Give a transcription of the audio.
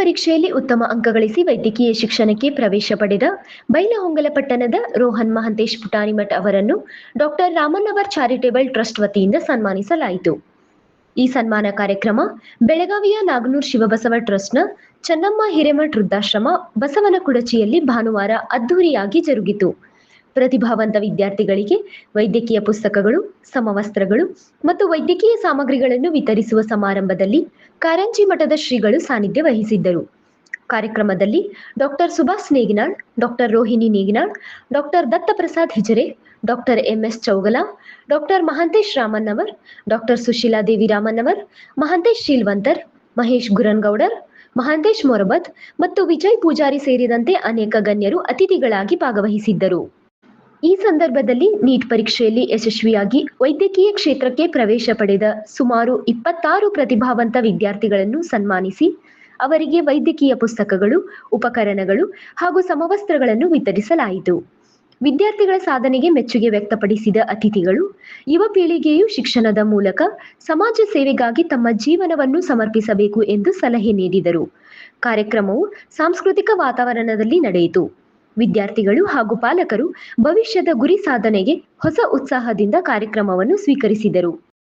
ಪರೀಕ್ಷೆಯಲ್ಲಿ ಉತ್ತಮ ಅಂಕ ಗಳಿಸಿ ವೈದ್ಯಕೀಯ ಶಿಕ್ಷಣಕ್ಕೆ ಪ್ರವೇಶ ಪಡೆದ ಬೈಲಹೊಂಗಲ ಪಟ್ಟಣದ ರೋಹನ್ ಮಹಂತೇಶ್ ಪುಟಾನಿಮಠ್ ಅವರನ್ನು ಡಾಕ್ಟರ್ ರಾಮನ್ನವರ್ ಚಾರಿಟೇಬಲ್ ಟ್ರಸ್ಟ್ ವತಿಯಿಂದ ಸನ್ಮಾನಿಸಲಾಯಿತು. ಈ ಸನ್ಮಾನ ಕಾರ್ಯಕ್ರಮ ಬೆಳಗಾವಿಯ ನಾಗನೂರ್ ಶಿವಬಸವ ಟ್ರಸ್ಟ್ನ ಚನ್ನಮ್ಮ ಹಿರೇಮಠ್ ವೃದ್ಧಾಶ್ರಮ ಬಸವನಕುಡಚಿಯಲ್ಲಿ ಭಾನುವಾರ ಅದ್ದೂರಿಯಾಗಿ ಜರುಗಿತು. ಪ್ರತಿಭಾವಂತ ವಿದ್ಯಾರ್ಥಿಗಳಿಗೆ ವೈದ್ಯಕೀಯ ಪುಸ್ತಕಗಳು, ಸಮವಸ್ತ್ರಗಳು ಮತ್ತು ವೈದ್ಯಕೀಯ ಸಾಮಗ್ರಿಗಳನ್ನು ವಿತರಿಸುವ ಸಮಾರಂಭದಲ್ಲಿ ಕಾರಂಜಿ ಮಠದ ಶ್ರೀಗಳು ಸಾನ್ನಿಧ್ಯ ವಹಿಸಿದ್ದರು. ಕಾರ್ಯಕ್ರಮದಲ್ಲಿ doctor Subhash Neginal, doctor Rohini Neginal, doctor Dattaprasad Hijare, doctor MS Chougala, doctor Mahantesh Ramannavar, doctor Sushila Devi Ramannavar, Mahantesh Sheelvantar, Mahesh Gurangoudar, Mahantesh Morabad ಮತ್ತು ವಿಜಯ್ ಪೂಜಾರಿ ಸೇರಿದಂತೆ ಅನೇಕ ಗಣ್ಯರು ಅತಿಥಿಗಳಾಗಿ ಭಾಗವಹಿಸಿದ್ದರು. ಈ ಸಂದರ್ಭದಲ್ಲಿ ನೀಟ್ ಪರೀಕ್ಷೆಯಲ್ಲಿ ಯಶಸ್ವಿಯಾಗಿ ವೈದ್ಯಕೀಯ ಕ್ಷೇತ್ರಕ್ಕೆ ಪ್ರವೇಶ ಪಡೆದ ಸುಮಾರು ಇಪ್ಪತ್ತಾರು ಪ್ರತಿಭಾವಂತ ವಿದ್ಯಾರ್ಥಿಗಳನ್ನು ಸನ್ಮಾನಿಸಿ, ಅವರಿಗೆ ವೈದ್ಯಕೀಯ ಪುಸ್ತಕಗಳು, ಉಪಕರಣಗಳು ಹಾಗೂ ಸಮವಸ್ತ್ರಗಳನ್ನು ವಿತರಿಸಲಾಯಿತು. ವಿದ್ಯಾರ್ಥಿಗಳ ಸಾಧನೆಗೆ ಮೆಚ್ಚುಗೆ ವ್ಯಕ್ತಪಡಿಸಿದ ಅತಿಥಿಗಳು, ಯುವ ಪೀಳಿಗೆಯು ಶಿಕ್ಷಣದ ಮೂಲಕ ಸಮಾಜ ಸೇವೆಗಾಗಿ ತಮ್ಮ ಜೀವನವನ್ನು ಸಮರ್ಪಿಸಬೇಕು ಎಂದು ಸಲಹೆ ನೀಡಿದರು. ಕಾರ್ಯಕ್ರಮವು ಸಾಂಸ್ಕೃತಿಕ ವಾತಾವರಣದಲ್ಲಿ ನಡೆಯಿತು. ವಿದ್ಯಾರ್ಥಿಗಳು ಹಾಗೂ ಪಾಲಕರು ಭವಿಷ್ಯದ ಗುರಿ ಸಾಧನೆಗೆ ಹೊಸ ಉತ್ಸಾಹದಿಂದ ಕಾರ್ಯಕ್ರಮವನ್ನು ಸ್ವೀಕರಿಸಿದರು.